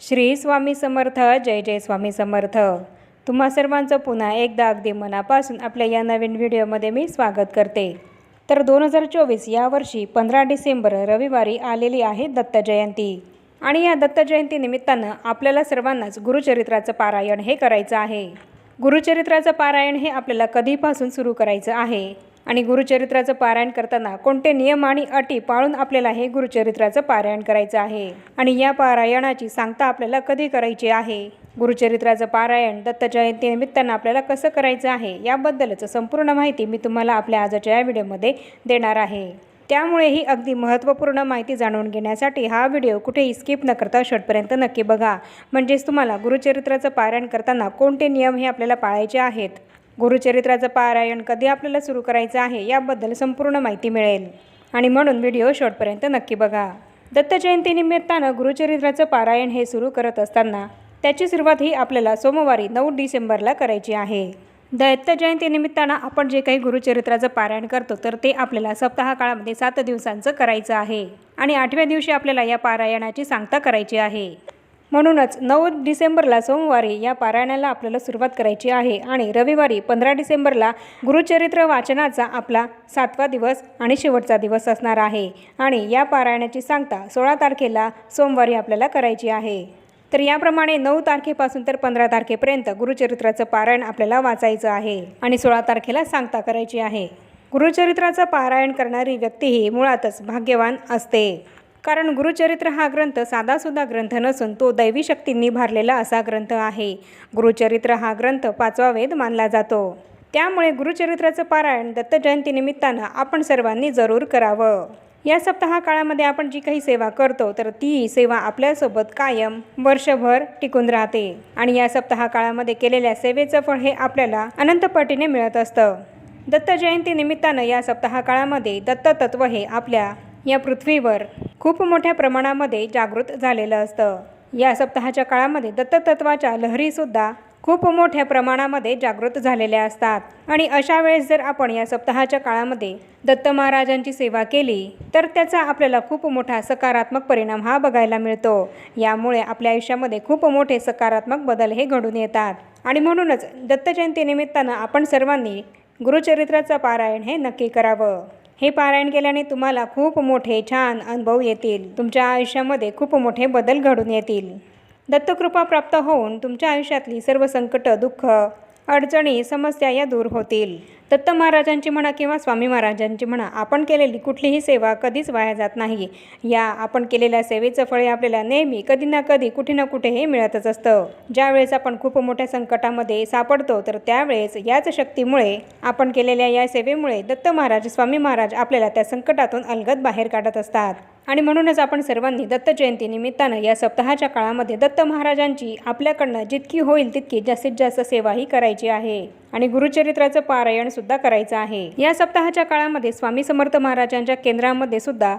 श्री स्वामी समर्थ जय जय स्वामी समर्थ. तुम्हा सर्वांचं पुन्हा एकदा अगदी मनापासून आपल्या या नवीन व्हिडिओमध्ये मी स्वागत करते. तर दोन हजार चोवीस यावर्षी पंधरा डिसेंबर रविवारी आलेली आहे दत्त जयंती. आणि या दत्त जयंतीनिमित्तानं आपल्याला सर्वांनाच गुरुचरित्राचं पारायण हे करायचं आहे. गुरुचरित्राचं पारायण हे आपल्याला कधीपासून सुरू करायचं आहे? आणि गुरुचरित्राचं पारायण करताना कोणते नियम आणि अटी पाळून आपल्याला हे गुरुचरित्राचं पारायण करायचं आहे? आणि या पारायणाची सांगता आपल्याला कधी करायची आहे? गुरुचरित्राचं पारायण दत्त जयंतीनिमित्तानं आपल्याला कसं करायचं आहे? याबद्दलच संपूर्ण माहिती मी तुम्हाला आपल्या आजच्या या व्हिडिओमध्ये देणार आहे. त्यामुळे ही अगदी महत्त्वपूर्ण माहिती जाणून घेण्यासाठी हा व्हिडिओ कुठेही स्किप न करता शेवटपर्यंत नक्की बघा. म्हणजेच तुम्हाला गुरुचरित्राचं पारायण करताना कोणते नियम हे आपल्याला पाळायचे आहेत? गुरुचरित्राचं पारायण कधी आपल्याला सुरू करायचं आहे याबद्दल संपूर्ण माहिती मिळेल. आणि म्हणून व्हिडिओ शेवटपर्यंत नक्की बघा. दत्त जयंतीनिमित्तानं गुरुचरित्राचं पारायण हे सुरू करत असताना त्याची सुरुवात ही आपल्याला सोमवारी नऊ डिसेंबरला करायची आहे. दत्त जयंतीनिमित्तानं आपण जे काही गुरुचरित्राचं पारायण करतो तर ते आपल्याला सप्ताह काळामध्ये सात दिवसांचं करायचं आहे. आणि आठव्या दिवशी आपल्याला या पारायणाची सांगता करायची आहे. म्हणूनच नऊ डिसेंबरला सोमवारी या पारायणाला आपल्याला सुरुवात करायची आहे आणि रविवारी पंधरा डिसेंबरला गुरुचरित्र वाचनाचा आपला सातवा दिवस आणि शेवटचा दिवस असणार आहे. आणि या पारायणाची सांगता सोळा तारखेला सोमवारी आपल्याला करायची आहे. तर याप्रमाणे नऊ तारखेपासून तर पंधरा तारखेपर्यंत गुरुचरित्राचं पारायण आपल्याला वाचायचं आहे आणि सोळा तारखेला सांगता करायची आहे. गुरुचरित्राचं पारायण करणारी व्यक्ती ही मुळातच भाग्यवान असते. कारण गुरुचरित्र हा ग्रंथ साधासुद्धा ग्रंथ नसून तो दैवी शक्तींनी भरलेला असा ग्रंथ आहे. गुरुचरित्र हा ग्रंथ पाचवा वेद मानला जातो. त्यामुळे गुरुचरित्राचं पारायण दत्त जयंतीनिमित्तानं आपण सर्वांनी जरूर करावं. या सप्ताह काळामध्ये आपण जी काही सेवा करतो तर ती सेवा आपल्यासोबत कायम वर्षभर टिकून राहते. आणि या सप्ताह काळामध्ये केलेल्या सेवेचं फळ हे आपल्याला अनंतपटीने मिळत असतं. दत्त निमित्तानं या सप्ताह काळामध्ये दत्त हे आपल्या या पृथ्वीवर खूप मोठ्या प्रमाणामध्ये जागृत झालेलं असतं. या सप्ताहाच्या काळामध्ये दत्ततत्वाच्या लहरीसुद्धा खूप मोठ्या प्रमाणामध्ये जागृत झालेल्या असतात. आणि अशा वेळेस जर आपण या सप्ताहाच्या काळामध्ये दत्त महाराजांची सेवा केली तर त्याचा आपल्याला खूप मोठा सकारात्मक परिणाम हा बघायला मिळतो. यामुळे आपल्या आयुष्यामध्ये खूप मोठे सकारात्मक बदल हे घडून येतात. आणि म्हणूनच दत्त जयंतीनिमित्तानं आपण सर्वांनी गुरुचरित्राचं पारायण हे नक्की करावं. हे पारायण केल्याने तुम्हाला खूप मोठे छान अनुभव येतील. तुमच्या आयुष्यामध्ये खूप मोठे बदल घडून येतील. दत्तकृपा प्राप्त होऊन तुमच्या आयुष्यातली सर्व संकट दुःख अडचणी समस्या या दूर होतील. दत्त महाराजांची म्हणा किंवा स्वामी महाराजांची म्हणा आपण केलेली कुठलीही सेवा कधीच वाया जात नाही या आपण केलेल्या सेवेचं फळे आपल्याला नेहमी कधी ना कधी कुठे ना कुठे हे मिळतच असतं. ज्यावेळेस आपण खूप मोठ्या संकटामध्ये सापडतो तर त्यावेळेस याच शक्तीमुळे आपण केलेल्या या सेवेमुळे दत्त महाराज स्वामी महाराज आपल्याला त्या संकटातून अलगद बाहेर काढत असतात. आणि म्हणूनच आपण सर्वांनी दत्त जयंती निमित्तानं या सप्ताहाच्या काळामध्ये दत्त महाराजांची आपल्याकडनं जितकी होईल तितकी जास्तीत जास्त सेवा ही करायची आहे. आणि गुरुचरित्राचं पारायण सुद्धा करायचं आहे. या सप्ताहाच्या काळामध्ये स्वामी समर्थ महाराजांच्या केंद्रामध्ये सुद्धा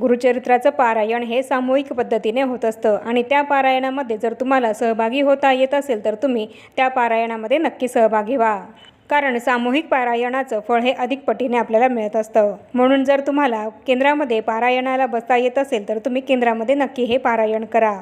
गुरुचरित्राचं पारायण हे सामूहिक पद्धतीने होत असतं. आणि त्या पारायणामध्ये जर तुम्हाला सहभागी होता येत असेल तर तुम्ही त्या पारायणामध्ये नक्की सहभागी व्हा. कारण सामूहिक पारायणाचं फळ हे अधिक पटीने आपल्याला मिळत असतं. म्हणून जर तुम्हाला केंद्रामध्ये पारायणाला बसता येत असेल तर तुम्ही केंद्रामध्ये नक्की हे पारायण करा.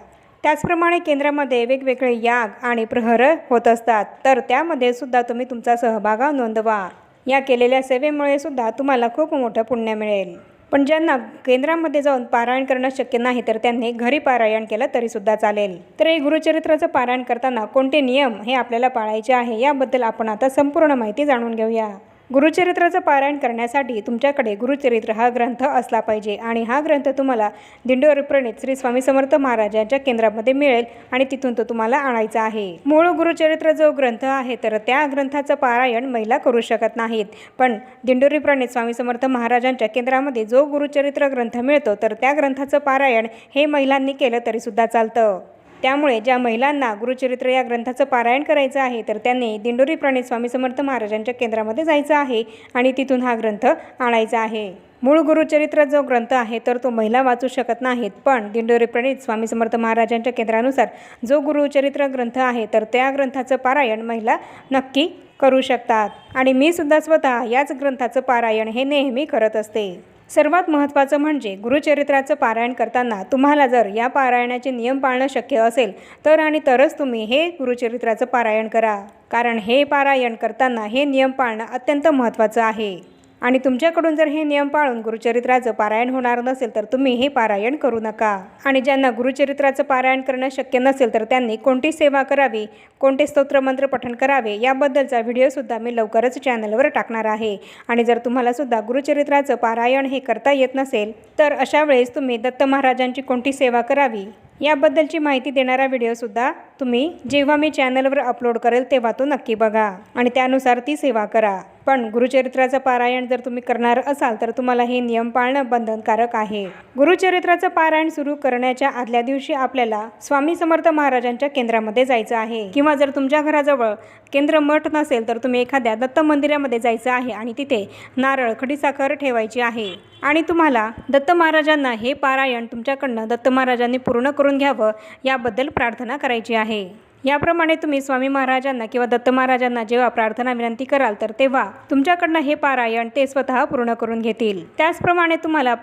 त्याचप्रमाणे केंद्रामध्ये वेगवेगळे याग आणि प्रहर होत असतात. तर त्यामध्ये सुद्धा तुम्ही तुमचा सहभाग नोंदवा. या केलेल्या सेवेमुळे सुद्धा तुम्हाला खूप मोठं पुण्य मिळेल. पण ज्यांना केंद्रामध्ये जाऊन पारायण करणं शक्य नाही तर त्यांनी घरी पारायण केलं तरीसुद्धा चालेल. तर हे गुरुचरित्राचं पारायण करताना कोणते नियम हे आपल्याला पाळायचे आहे याबद्दल आपण आता संपूर्ण माहिती जाणून घेऊया. गुरुचरित्राचं पारायण करण्यासाठी तुमच्याकडे गुरुचरित्र हा ग्रंथ असला पाहिजे आणि हा ग्रंथ तुम्हाला दिंडोरी प्रणित श्री स्वामी समर्थ महाराजांच्या केंद्रामध्ये मिळेल आणि तिथून तो तुम्हाला आणायचा आहे. मूळ गुरुचरित्र जो ग्रंथ आहे तर त्या ग्रंथाचं पारायण महिला करू शकत नाहीत. पण दिंडोरी प्रणित स्वामी समर्थ महाराजांच्या केंद्रामध्ये जो गुरुचरित्र ग्रंथ मिळतो तर त्या ग्रंथाचं पारायण हे महिलांनी केलं तरीसुद्धा चालतं. त्यामुळे ज्या महिलांना गुरुचरित्र या ग्रंथाचं पारायण करायचं आहे तर त्यांनी दिंडोरी प्रणित स्वामी समर्थ महाराजांच्या केंद्रामध्ये जायचं आहे आणि तिथून हा ग्रंथ आणायचा आहे. मूळ गुरुचरित्र जो ग्रंथ आहे तर तो महिला वाचू शकत नाहीत पण दिंडोरी प्रणित स्वामी समर्थ महाराजांच्या केंद्रानुसार जो गुरुचरित्र ग्रंथ आहे तर त्या ग्रंथाचं पारायण महिला नक्की करू शकतात. आणि मी सुद्धा स्वतः याच ग्रंथाचं पारायण हे नेहमी करत असते. सर्वात महत्त्वाचं म्हणजे गुरुचरित्राचं पारायण करताना तुम्हाला जर या पारायणाचे नियम पाळणं शक्य असेल तर आणि तरच तुम्ही हे गुरुचरित्राचं पारायण करा. कारण हे पारायण करताना हे नियम पाळणं अत्यंत महत्त्वाचं आहे. आणि तुमच्याकडून जर हे नियम पाळून गुरुचरित्राचं पारायण होणार नसेल तर तुम्ही हे पारायण करू नका. आणि ज्यांना गुरुचरित्राचं पारायण करणं शक्य नसेल तर त्यांनी कोणती सेवा करावी कोणते स्तोत्रमंत्र पठण करावे याबद्दलचा व्हिडिओसुद्धा मी लवकरच चॅनलवर टाकणार आहे. आणि जर तुम्हालासुद्धा गुरुचरित्राचं पारायण हे करता येत नसेल तर अशा वेळेस तुम्ही दत्त महाराजांची कोणती सेवा करावी याबद्दलची माहिती देणारा व्हिडिओसुद्धा तुम्ही जेव्हा मी चॅनलवर अपलोड करेल तेव्हा तो नक्की बघा. आणि त्यानुसार ती सेवा करा. पण गुरुचरित्राचं पारायण जर तुम्ही करणार असाल तर तुम्हाला हे नियम पाळणं बंधनकारक आहे. गुरुचरित्राचं पारायण सुरू करण्याच्या आदल्या दिवशी आपल्याला स्वामी समर्थ महाराजांच्या केंद्रामध्ये जायचं आहे. किंवा जर तुमच्या घराजवळ केंद्र मठ नसेल तर तुम्ही एखाद्या दत्त मंदिरामध्ये जायचं आहे आणि तिथे नारळ खडीसाखर ठेवायची आहे. आणि तुम्हाला दत्त महाराजांना हे पारायण तुमच्याकडनं दत्त महाराजांनी पूर्ण करून घ्यावं याबद्दल प्रार्थना करायची आहे. आहे. याप्रमाणे तुम्ही स्वामी महाराजांना किंवा दत्त महाराजांना जेव्हा प्रार्थना विनंती कराल तर तेव्हा तुमच्याकडनं हे पारायण ते स्वतः पूर्ण करून घेतील. त्याचप्रमाणे तुम्हाला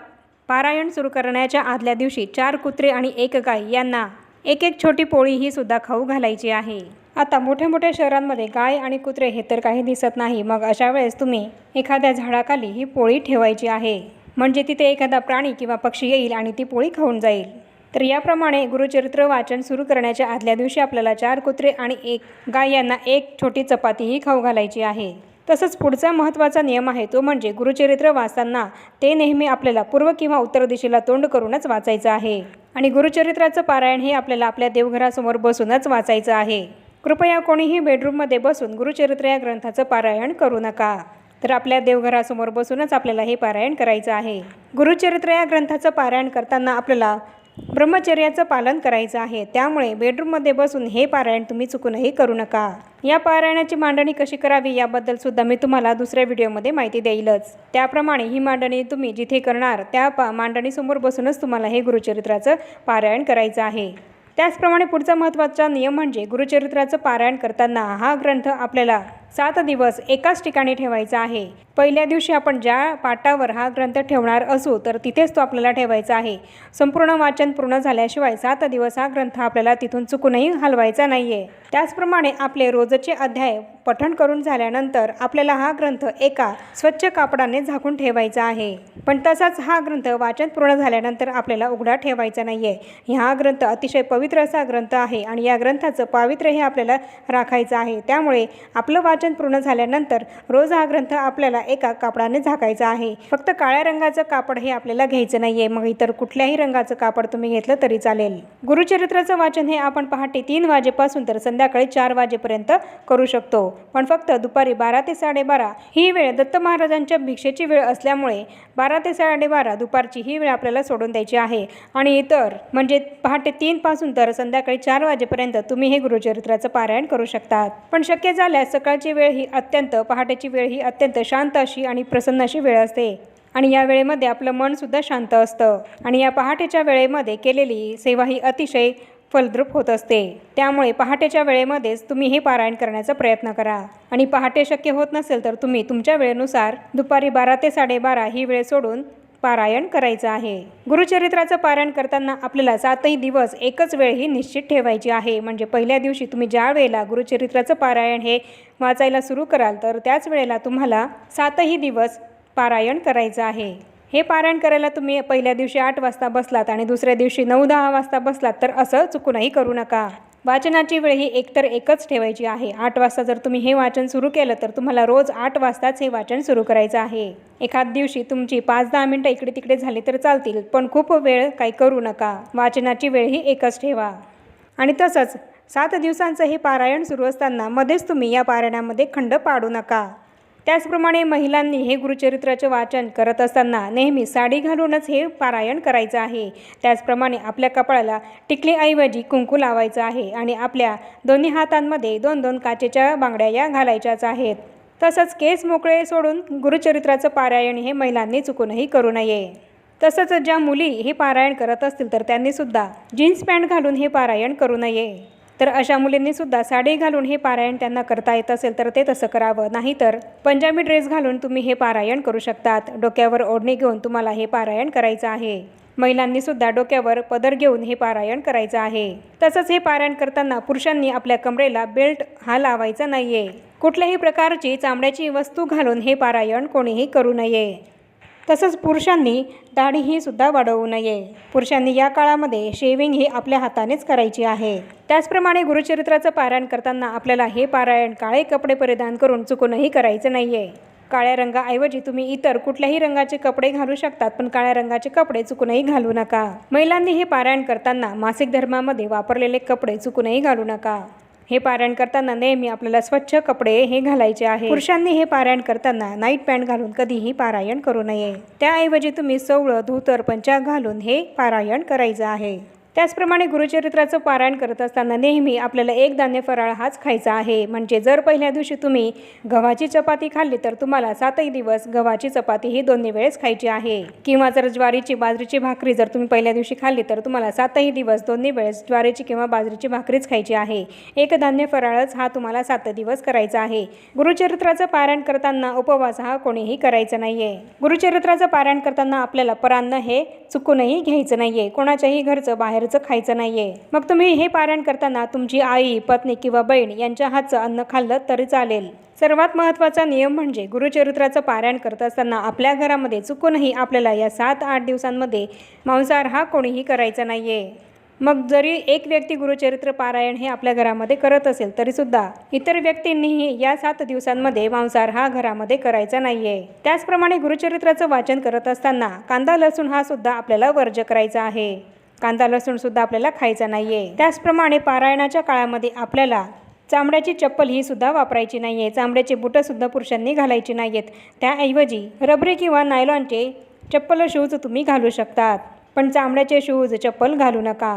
पारायण सुरू करण्याच्या आदल्या दिवशी चार कुत्रे आणि एक गाय यांना एक एक छोटी पोळी ही सुद्धा खाऊ घालायची आहे. आता मोठ्या मोठ्या शहरांमध्ये गाय आणि कुत्रे हे तर काही दिसत नाही मग अशा वेळेस तुम्ही एखाद्या झाडाखाली ही पोळी ठेवायची आहे. म्हणजे तिथे एखादा प्राणी किंवा पक्षी येईल आणि ती पोळी खाऊन जाईल. तर याप्रमाणे गुरुचरित्र वाचन सुरू करण्याच्या आदल्या दिवशी आपल्याला चार कुत्रे आणि एक गाय यांना एक छोटी चपातीही खाऊ घालायची आहे. तसंच पुढचा महत्त्वाचा नियम आहे तो म्हणजे गुरुचरित्र वाचताना ते नेहमी आपल्याला पूर्व किंवा उत्तर दिशेला तोंड करूनच वाचायचं आहे. आणि गुरुचरित्राचं पारायण हे आपल्याला आपल्या देवघरासमोर बसूनच वाचायचं आहे. कृपया कोणीही बेडरूममध्ये बसून गुरुचरित्र या ग्रंथाचं पारायण करू नका. तर आपल्या देवघरासमोर बसूनच आपल्याला हे पारायण करायचं आहे. गुरुचरित्र या ग्रंथाचं पारायण करताना आपल्याला ब्रह्मचर्याचं पालन करायचं आहे. त्यामुळे बेडरूममध्ये बसून हे पारायण तुम्ही चुकूनही करू नका. या पारायणाची मांडणी कशी करावी याबद्दल सुद्धा मी तुम्हाला दुसऱ्या व्हिडिओमध्ये माहिती देईलच. त्याप्रमाणे ही मांडणी तुम्ही जिथे करणार त्या पा मांडणीसमोर बसूनच तुम्हाला हे गुरुचरित्राचं पारायण करायचं आहे. त्याचप्रमाणे पुढचा महत्त्वाचा नियम म्हणजे गुरुचरित्राचं पारायण करताना हा ग्रंथ आपल्याला सात दिवस एकाच ठिकाणी ठेवायचा आहे. पहिल्या दिवशी आपण ज्या पाटावर हा ग्रंथ ठेवणार असू तर तिथेच तो आपल्याला ठेवायचा आहे. संपूर्ण वाचन पूर्ण झाल्याशिवाय सात दिवस हा ग्रंथ आपल्याला तिथून चुकूनही हलवायचा नाही आहे त्याचप्रमाणे आपले रोजचे अध्याय पठण करून झाल्यानंतर आपल्याला हा ग्रंथ एका स्वच्छ कापडाने झाकून ठेवायचा आहे. पण तसाच हा ग्रंथ वाचन पूर्ण झाल्यानंतर आपल्याला उघडा ठेवायचा नाही आहे हा ग्रंथ अतिशय पवित्र असा ग्रंथ आहे आणि या ग्रंथाचं पावित्र्य हे आपल्याला राखायचं आहे. त्यामुळे आपलं वाचन पूर्ण झाल्यानंतर रोज हा ग्रंथ आपल्याला एका कापडाने झाकायचा आहे. फक्त काळ्या रंगाचं कापड हे आपल्याला घ्यायचं नाही आहे मग इतर कुठल्याही रंगाचं कापड तुम्ही घेतलं तरी चालेल. गुरुचरित्राचं वाचन हे आपण पहाटे तीन वाजेपासून तर संध्याकाळी चार वाजेपर्यंत करू शकतो. पण फक्त दुपारी बारा ते साडेबारा ही वेळ दत्त महाराजांच्या भिक्षेची वेळ असल्यामुळे बारा ते साडेबारा दुपारची ही वेळ आपल्याला सोडून द्यायची आहे. आणि इतर म्हणजे पहाटे तीनपासून तर संध्याकाळी चार वाजेपर्यंत तुम्ही हे गुरुचरित्राचं पारायण करू शकतात. पण शक्य झाल्यास सकाळची वेळ ही अत्यंत पहाटेची वेळ ही अत्यंत शांत अशी आणि प्रसन्न अशी वेळ असते. आणि या वेळेमध्ये आपलं मनसुद्धा शांत असतं. आणि या पहाटेच्या वेळेमध्ये केलेली सेवा ही अतिशय फलद्रूप होत असते. त्यामुळे पहाटेच्या वेळेमध्येच तुम्ही हे पारायण करण्याचा प्रयत्न करा. आणि पहाटे शक्य होत नसेल तर तुम्ही तुमच्या वेळेनुसार दुपारी बारा ते साडेबारा ही वेळ सोडून पारायण करायचं आहे. गुरुचरित्राचं पारायण करताना आपल्याला सातही दिवस एकच वेळ ही निश्चित ठेवायची आहे. म्हणजे पहिल्या दिवशी तुम्ही ज्या वेळेला गुरुचरित्राचं पारायण हे वाचायला सुरू कराल तर त्याच वेळेला तुम्हाला सातही दिवस पारायण करायचं आहे. हे पारायण करायला तुम्ही पहिल्या दिवशी आठ वाजता बसलात आणि दुसऱ्या दिवशी नऊ दहा वाजता बसलात तर असं चुकूनही करू नका. वाचनाची वेळ ही एकतर एकच ठेवायची आहे. आठ वाजता जर तुम्ही हे वाचन सुरू केलं तर तुम्हाला रोज आठ वाजताच हे वाचन सुरू करायचं आहे. एखाद दिवशी तुमची पाच दहा मिनटं इकडे तिकडे झाली तर चालतील पण खूप वेळ काही करू नका. वाचनाची वेळ ही एकच ठेवा. आणि तसंच सात दिवसांचं हे पारायण सुरू असताना मध्येच तुम्ही या पारायणामध्ये खंड पाडू नका. त्याचप्रमाणे महिलांनी हे गुरुचरित्राचे वाचन करत असताना नेहमी साडी घालूनच हे पारायण करायचं आहे. त्याचप्रमाणे आपल्या कपाळाला टिकलीऐवजी कुंकू लावायचं आहे आणि आपल्या दोन्ही हातांमध्ये दोन दोन काचेच्या बांगड्या या घालायच्याच आहेत. तसंच केस मोकळे सोडून गुरुचरित्राचं पारायण हे महिलांनी चुकूनही करू नये. तसंच ज्या मुली हे पारायण करत असतील तर त्यांनीसुद्धा जीन्स पॅन्ट घालून हे पारायण करू नये. तर अशा मुलींनीसुद्धा साडी घालून हे पारायण त्यांना करता येत असेल तर ते तसं करावं. नाहीतर पंजाबी ड्रेस घालून तुम्ही हे पारायण करू शकतात. डोक्यावर ओढणी घेऊन तुम्हाला हे पारायण करायचं आहे. महिलांनी सुद्धा डोक्यावर पदर घेऊन हे पारायण करायचं आहे. तसंच हे पारायण करताना पुरुषांनी आपल्या कमरेला बेल्ट हा लावायचा नाहीये. कुठल्याही प्रकारची चामड्याची वस्तू घालून हे पारायण कोणीही करू नये. तसंच पुरुषांनी दाढीही सुद्धा वाढवू नये. पुरुषांनी या काळामध्ये शेविंग ही आपल्या हातानेच करायची आहे. त्याचप्रमाणे गुरुचरित्राचं पारायण करताना आपल्याला हे पारायण काळे कपडे परिधान करून चुकूनही करायचं नाहीये. काळ्या रंगाऐवजी तुम्ही इतर कुठल्याही रंगाचे कपडे घालू शकतात पण काळ्या रंगाचे कपडे चुकूनही घालू नका. महिलांनी हे पारायण करताना मासिक धर्मामध्ये वापरलेले कपडे चुकूनही घालू नका. हे पारायण करताना नेहमी आपल्याला स्वच्छ कपडे हे घालायचे आहे. पुरुषांनी हे पारायण करताना नाईट पॅन्ट घालून कधीही पारायण करू नये. त्याऐवजी तुम्ही सवळं धोतर पंचा घालून हे पारायण करायचं आहे. त्याचप्रमाणे गुरुचरित्राचं पारायण करत असताना नेहमी आपल्याला एक धान्य फराळ हाच खायचा आहे. म्हणजे जर पहिल्या दिवशी तुम्ही गव्हाची चपाती खाल्ली तर तुम्हाला सातही दिवस गव्हाची चपाती ही दोन्ही वेळेस खायची आहे. किंवा जर ज्वारीची बाजरीची भाकरी जर तुम्ही पहिल्या दिवशी खाल्ली तर तुम्हाला सातही दिवस दोन्ही वेळेस ज्वारीची किंवा बाजरीची भाकरीच खायची आहे. एक धान्य फराळच हा तुम्हाला सात दिवस करायचा आहे. गुरुचरित्राचं पारायण करताना उपवास हा कोणीही करायचा नाहीये. गुरुचरित्राचं पारायण करताना आपल्याला परान्न हे चुकूनही घ्यायचं नाहीये. कोणाच्याही घरचं बाहेर बाहेरचं खायचं आहे मग तुम्ही हे पारायण करताना तुमची आई पत्नी किंवा बहीण यांच्या हातचं अन्न खाल्लं तरी चालेल. सर्वात महत्त्वाचा नियम म्हणजे गुरुचरित्राचं पारायण करत असताना आपल्या घरामध्ये चुकूनही आपल्याला या सात आठ दिवसांमध्ये मांसाहार हा कोणीही करायचा नाही आहे मग जरी एक व्यक्ती गुरुचरित्र पारायण हे आपल्या घरामध्ये करत असेल तरीसुद्धा इतर व्यक्तींनीही या सात दिवसांमध्ये मांसाहार हा घरामध्ये करायचा नाही आहे त्याचप्रमाणे गुरुचरित्राचं वाचन करत असताना कांदा लसूण हा सुद्धा आपल्याला वर्ज करायचा आहे. कांदा लसूणसुद्धा आपल्याला खायचा नाही आहे त्याचप्रमाणे पारायणाच्या काळामध्ये आपल्याला चामड्याची चप्पल ही सुद्धा वापरायची नाही आहे चामड्याचे बुटंसुद्धा पुरुषांनी घालायची नाही आहेत त्याऐवजी रबरी किंवा नायलॉनचे चप्पल शूज तुम्ही घालू शकतात. पण चामड्याचे शूज चप्पल घालू नका.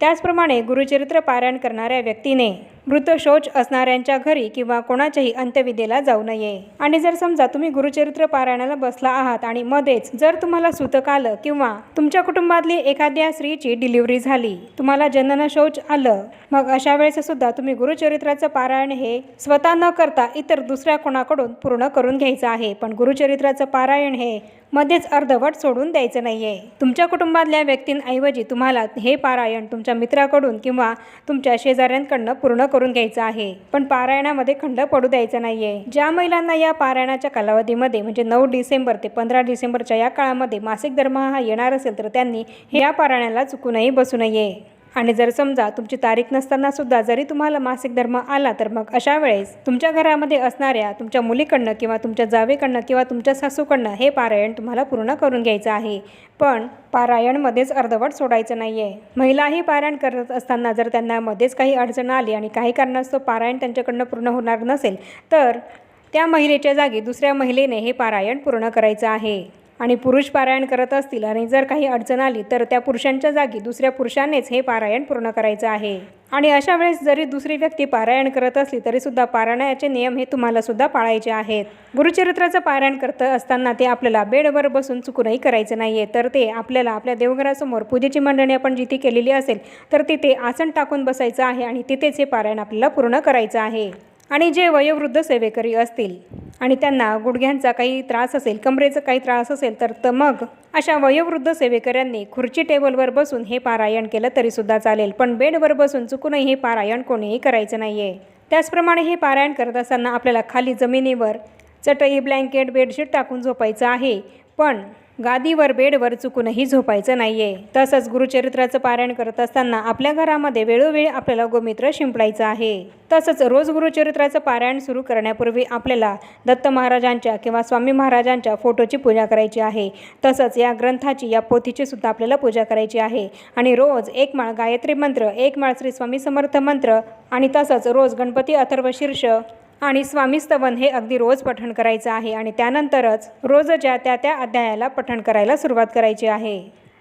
त्याचप्रमाणे गुरुचरित्र पारायण करणाऱ्या व्यक्तीने मृत शौच असणाऱ्यांच्या घरी किंवा कोणाच्याही अंत्यविधेला जाऊ नये. आणि जर समजा तुम्ही गुरुचरित्र पारायणाला बसला आहात आणि मध्येच जर तुम्हाला सुतक आलं किंवा तुमच्या कुटुंबातली एखाद्या स्त्रीची डिलिव्हरी झाली तुम्हाला जनन शौच आलं मग अशा वेळेस सुद्धा तुम्ही गुरुचरित्राचं पारायण हे स्वतः न करता इतर दुसऱ्या कोणाकडून पूर्ण करून घ्यायचं आहे. पण गुरुचरित्राचं पारायण हे मध्येच अर्धवट सोडून द्यायचं नाहीये. तुमच्या कुटुंबातल्या व्यक्तींऐवजी तुम्हाला हे पारायण तुमच्या मित्राकडून किंवा तुमच्या शेजाऱ्यांकडनं पूर्ण करून घ्यायचं आहे. पण पारायणामध्ये खंड पडू द्यायचा नाहीये. ज्या महिलांना या पारायणाच्या कालावधीमध्ये म्हणजे नऊ डिसेंबर ते पंधरा डिसेंबरच्या या काळामध्ये मासिक दरमहा हा येणार असेल तर त्यांनी या पारायणाला चुकूनही बसू नये. आणि जर समजा तुमची तारीख नसताना सुद्धा जरी तुम्हाला मासिक धर्म आला तर मग अशा वेळेस तुमच्या घरामध्ये असणाऱ्या तुमच्या मुलीकडनं किंवा तुमच्या जावेकडनं किंवा तुमच्या सासूकडनं हे पारायण तुम्हाला पूर्ण करून घ्यायचं आहे. पण पारायणमध्येच अर्धवट सोडायचं नाही आहे महिलाही पारायण करत असताना जर त्यांना मध्येच काही अडचण आली आणि काही कारणास्तव पारायण त्यांच्याकडनं पूर्ण होणार नसेल तर त्या महिलेच्या जागी दुसऱ्या महिलेने हे पारायण पूर्ण करायचं आहे. आणि पुरुष पारायण करत असतील आणि जर काही अडचण आली तर त्या पुरुषांच्या जागी दुसऱ्या पुरुषानेच हे पारायण पूर्ण करायचं आहे. आणि अशा वेळेस जरी दुसरी व्यक्ती पारायण करत असली तरी सुद्धा पारायणाचे नियम हे तुम्हाला सुद्धा पाळायचे आहेत. गुरुचरित्राचं पारायण करत असताना ते आपल्याला बेडवर बसून चुकूनही करायचं नाही आहे तर ते आपल्याला आपल्या देवघरासमोर पूजेची मांडणी आपण जिथे केलेली असेल तर तिथे आसन टाकून बसायचं आहे आणि तिथेच हे पारायण आपल्याला पूर्ण करायचं आहे. आणि जे वयोवृद्ध सेवेकरी असतील आणि त्यांना गुडघ्यांचा काही त्रास असेल कमरेचा काही त्रास असेल तर तर मग अशा वयोवृद्ध सेवेकऱ्यांनी खुर्ची टेबलवर बसून हे पारायण केलं तरीसुद्धा चालेल. पण बेडवर बसून चुकूनही हे पारायण कोणीही करायचं नाही आहे त्याचप्रमाणे हे पारायण करत असताना आपल्याला खाली जमिनीवर चटई ब्लँकेट बेडशीट टाकून झोपायचं आहे. पण गादीवर बेडवर चुकूनही झोपायचं नाही आहे तसंच गुरुचरित्राचं पारायण करत असताना आपल्या घरामध्ये वेळोवेळी आपल्याला गोमित्र शिंपडायचं आहे. तसंच रोज गुरुचरित्राचं पारायण सुरू करण्यापूर्वी आपल्याला दत्त महाराजांच्या किंवा स्वामी महाराजांच्या फोटोची पूजा करायची आहे. तसंच या ग्रंथाची या पोथीची सुद्धा आपल्याला पूजा करायची आहे. आणि रोज एक माळ गायत्री मंत्र एक माळ श्री स्वामी समर्थ मंत्र आणि तसंच रोज गणपती अथर्व शीर्ष आणि स्वामीस्तवन हे अगदी रोज पठण करायचं आहे आणि त्यानंतरच रोजच्या त्या त्या अध्यायाला पठण करायला सुरुवात करायची आहे.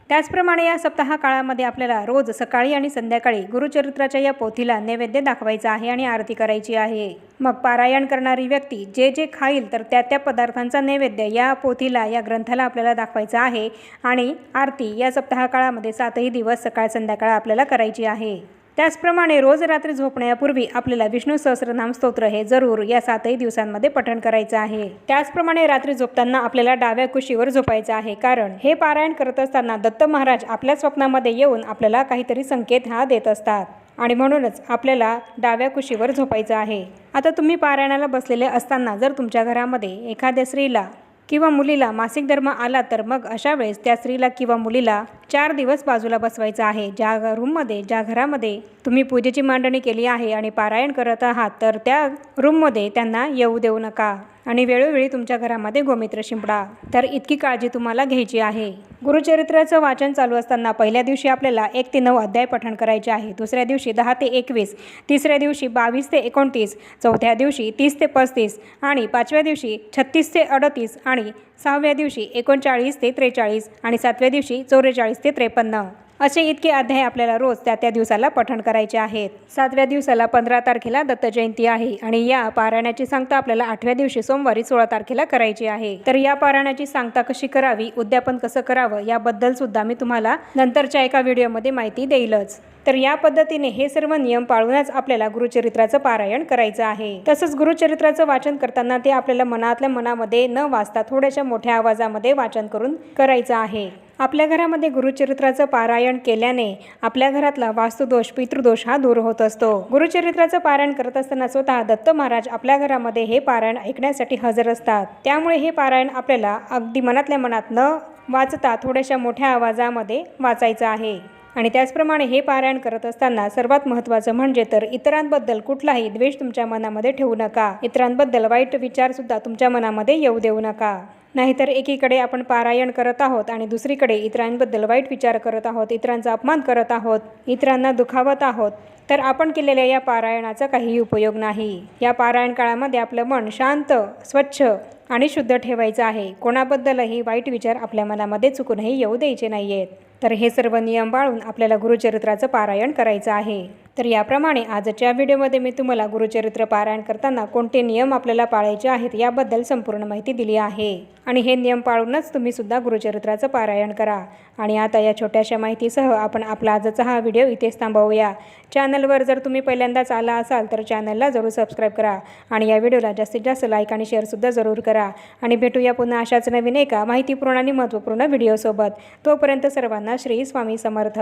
त्याचप्रमाणे या सप्ताह काळामध्ये आपल्याला रोज सकाळी आणि संध्याकाळी गुरुचरित्राच्या या पोथीला नैवेद्य दाखवायचा आहे आणि आरती करायची आहे. मग पारायण करणारी व्यक्ती जे जे खाईल तर त्या त्या पदार्थांचा नैवेद्य या पोथीला या ग्रंथाला आपल्याला दाखवायचा आहे आणि आरती या सप्ताह काळामध्ये सातही दिवस सकाळ संध्याकाळ आपल्याला करायची आहे. त्याचप्रमाणे रोज रात्री झोपण्यापूर्वी आपल्याला विष्णू सहस्रनाम स्तोत्र हे जरूर या सातही दिवसांमध्ये पठण करायचं आहे. त्याचप्रमाणे रात्री झोपताना आपल्याला डाव्या कुशीवर झोपायचं आहे. कारण हे पारायण करत असताना दत्त महाराज आपल्या स्वप्नामध्ये येऊन आपल्याला काहीतरी संकेत हा देत असतात. आणि म्हणूनच आपल्याला डाव्या कुशीवर झोपायचं आहे. आता तुम्ही पारायणाला बसलेले असताना जर तुमच्या घरामध्ये एखाद्या स्त्रीला किंवा मुलीला मासिक धर्म आला तर मग अशा वेळेस त्या स्त्रीला किंवा मुलीला चार दिवस बाजूला बसवायचं आहे. ज्या रूममध्ये ज्या घरामध्ये तुम्ही पूजेची मांडणी केली आहे आणि पारायण करत आहात तर त्या रूममध्ये त्यांना येऊ देऊ नका. आणि वेळोवेळी तुमच्या घरामध्ये गोमित्र शिंपडा. तर इतकी काळजी तुम्हाला घ्यायची आहे. गुरुचरित्राचं वाचन चालू असताना पहिल्या दिवशी आपल्याला एक ते नऊ अध्याय पठण करायचे आहे. दुसऱ्या दिवशी दहा ते एकवीस तिसऱ्या दिवशी बावीस ते एकोणतीस चौथ्या दिवशी तीस ते पस्तीस आणि पाचव्या दिवशी छत्तीस ते अडतीस आणि सहाव्या दिवशी एकोणचाळीस ते त्रेचाळीस आणि सातव्या दिवशी चौवेचाळीस ते त्रेपन्न. असे इतके अध्याय आपल्याला रोज त्या त्या दिवसाला पठण करायचे आहेत. सातव्या दिवसाला पंधरा तारखेला दत्त जयंती आहे आणि या पारायणाची सांगता आपल्याला आठव्या दिवशी सोमवारी सोळा तारखेला करायची आहे. तर या पारायणाची सांगता कशी करावी उद्यापन कसं करावं याबद्दल सुद्धा मी तुम्हाला नंतरच्या एका व्हिडिओमध्ये माहिती देईलच. तर या पद्धतीने हे सर्व नियम पाळूनच आपल्याला गुरुचरित्राचं पारायण करायचं आहे. तसंच गुरुचरित्राचं वाचन करताना ते आपल्याला मनातल्या मनामध्ये न वाचता थोड्याशा मोठ्या आवाजामध्ये वाचन करून करायचं आहे. आपल्या घरामध्ये गुरुचरित्राचं पारायण केल्याने आपल्या घरातला वास्तुदोष पितृदोष हा दूर होत असतो. गुरुचरित्राचं पारायण करत असताना स्वतः दत्त महाराज आपल्या घरामध्ये हे पारायण ऐकण्यासाठी हजर असतात. त्यामुळे हे पारायण आपल्याला अगदी मनातल्या मनात न वाचता थोड्याशा मोठ्या आवाजामध्ये वाचायचं आहे. आणि त्याचप्रमाणे हे पारायण करत असताना सर्वात महत्त्वाचं म्हणजे तर इतरांबद्दल कुठलाही द्वेष तुमच्या मनामध्ये ठेवू नका. इतरांबद्दल वाईट विचारसुद्धा तुमच्या मनामध्ये येऊ देऊ नका. नाहीतर एकीकडे आपण पारायण करत आहोत आणि दुसरीकडे इतरांबद्दल वाईट विचार करत आहोत इतरांचा अपमान करत आहोत इतरांना दुखावत आहोत तर आपण केलेल्या या पारायणाचा काहीही उपयोग नाही. या पारायण काळामध्ये आपलं मन शांत स्वच्छ आणि शुद्ध ठेवायचं आहे. कोणाबद्दलही वाईट विचार आपल्या मनामध्ये चुकूनही येऊ द्यायचे नाही आहेत तर हे सर्व नियम पाळून आपल्याला गुरुचरित्राचं पारायण करायचं आहे. तर याप्रमाणे आजच्या व्हिडिओमध्ये मी तुम्हाला गुरुचरित्र पारायण करताना कोणते नियम आपल्याला पाळायचे आहेत याबद्दल संपूर्ण माहिती दिली आहे. आणि हे नियम पाळूनच तुम्ही सुद्धा गुरुचरित्राचं पारायण करा. आणि आता या छोट्याशा माहितीसह आपण आपला आजचा हा व्हिडिओ इथेच थांबवूया. चॅनलवर जर तुम्ही पहिल्यांदाच आला असाल तर चॅनलला जरूर सबस्क्राईब करा. आणि या व्हिडिओला जास्तीत जास्त लाईक आणि शेअरसुद्धा जरूर करा. आणि भेटूया पुन्हा अशाच नवीन एका माहितीपूर्ण आणि महत्त्वपूर्ण व्हिडिओसोबत. तोपर्यंत सर्वांना श्री स्वामी समर्थ.